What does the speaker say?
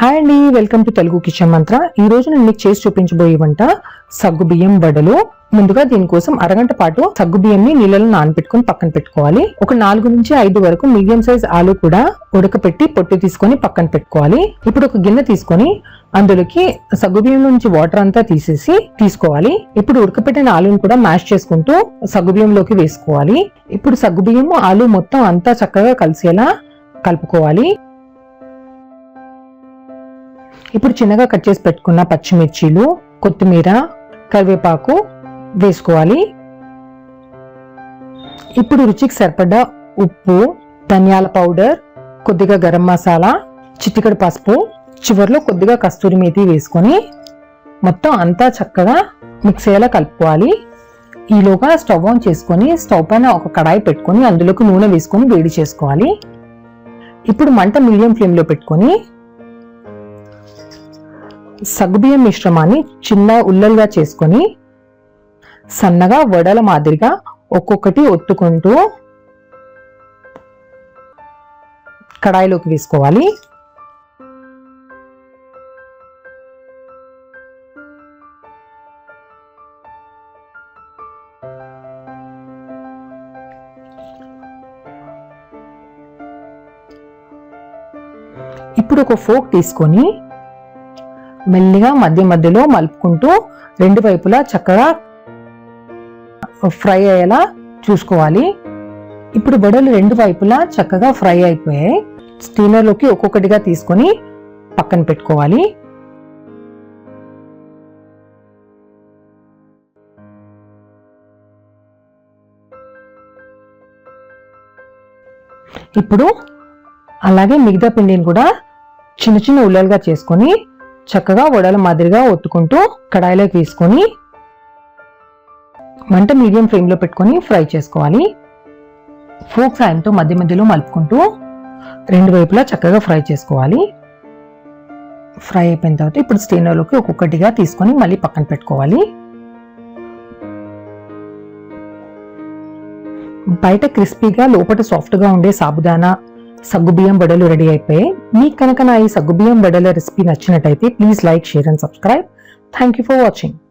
Hi అండి welcome to Telugu kitchen మంత్ర ఈ రోజు నేను మీకు చేసి చూపించబోయే వంట సగ్గు బియ్యం వడలు. ముందుగా దీనికోసం అరగంట పాటు సగ్గు బియ్యంని నీళ్ళలో నానబెట్టుకొని పక్కన పెట్టుకోవాలి. ఒక నాలుగు నుంచి ఐదు వరకు మీడియం సైజ్ ఆలు కూడా ఉడకపెట్టి పొట్టు తీసుకొని పక్కన పెట్టుకోవాలి. ఇప్పుడు ఒక గిన్నె తీసుకొని అందులోకి సగ్గు బియ్యం నుంచి వాటర్ అంతా తీసేసి తీసుకోవాలి. ఇప్పుడు ఉడకపెట్టిన ఆలుని కూడా మ్యాష్ చేసుకుంటూ సగ్గు బియ్యంలోకి వేసుకోవాలి. ఇప్పుడు సగ్గుబియ్యము ఆలు మొత్తం అంతా చక్కగా కలిసేలా కలుపుకోవాలి. ఇప్పుడు చిన్నగా కట్ చేసి పెట్టుకున్న పచ్చిమిర్చీలు కొత్తిమీర కరివేపాకు వేసుకోవాలి. ఇప్పుడు రుచికి సరిపడా ఉప్పు ధనియాల పౌడర్ కొద్దిగా గరం మసాలా చిటికడ పసుపు చివరిలో కొద్దిగా కస్తూరి మేతి వేసుకొని మొత్తం అంతా చక్కగా మిక్స్ అయ్యేలా కలుపుకోవాలి. ఈలోగా స్టవ్ ఆన్ చేసుకొని స్టవ్ పైన ఒక కడాయి పెట్టుకొని అందులోకి నూనె వేసుకొని వేడి చేసుకోవాలి. ఇప్పుడు మంట మీడియం ఫ్లేమ్లో పెట్టుకొని సగ్గుబియ్యం మిశ్రమాన్ని చిన్న ఉల్లలుగా చేసుకొని సన్నగా వడల మాదిరిగా ఒక్కొక్కటి ఒత్తుకుంటూ కడాయిలోకి వేసుకోవాలి. ఇప్పుడు ఒక ఫోక్ తీసుకొని మెల్లిగా మధ్య మధ్యలో మలుపుకుంటూ రెండు వైపులా చక్కగా ఫ్రై అయ్యేలా చూసుకోవాలి. ఇప్పుడు వడలు రెండు వైపులా చక్కగా ఫ్రై అయిపోయాయి. స్టీమర్లోకి ఒక్కొక్కటిగా తీసుకొని పక్కన పెట్టుకోవాలి. ఇప్పుడు అలాగే మిగతా పిండిని కూడా చిన్న చిన్న ఉల్లలుగా చేసుకొని చక్కగా వడల మాదిరిగా ఒత్తుకుంటూ కడాయిలోకి వేసుకొని మంట మీడియం ఫ్లేమ్లో పెట్టుకొని ఫ్రై చేసుకోవాలి. ఫోక్ సాయంతో మధ్య మధ్యలో మలుపుకుంటూ రెండు వైపులా చక్కగా ఫ్రై చేసుకోవాలి. ఫ్రై అయిపోయిన తర్వాత ఇప్పుడు స్టేనర్లోకి ఒక్కొక్కటిగా తీసుకొని మళ్ళీ పక్కన పెట్టుకోవాలి. బయట క్రిస్పీగా లోపల సాఫ్ట్గా ఉండే సాబుదానా సగ్గుబియ్యం వడలు రెడీ అయిపోయాయి. మీకు కనుక నా ఈ సగ్గుబియ్యం వడల రెసిపీ నచ్చినట్టయితే please like share and subscribe thank you for watching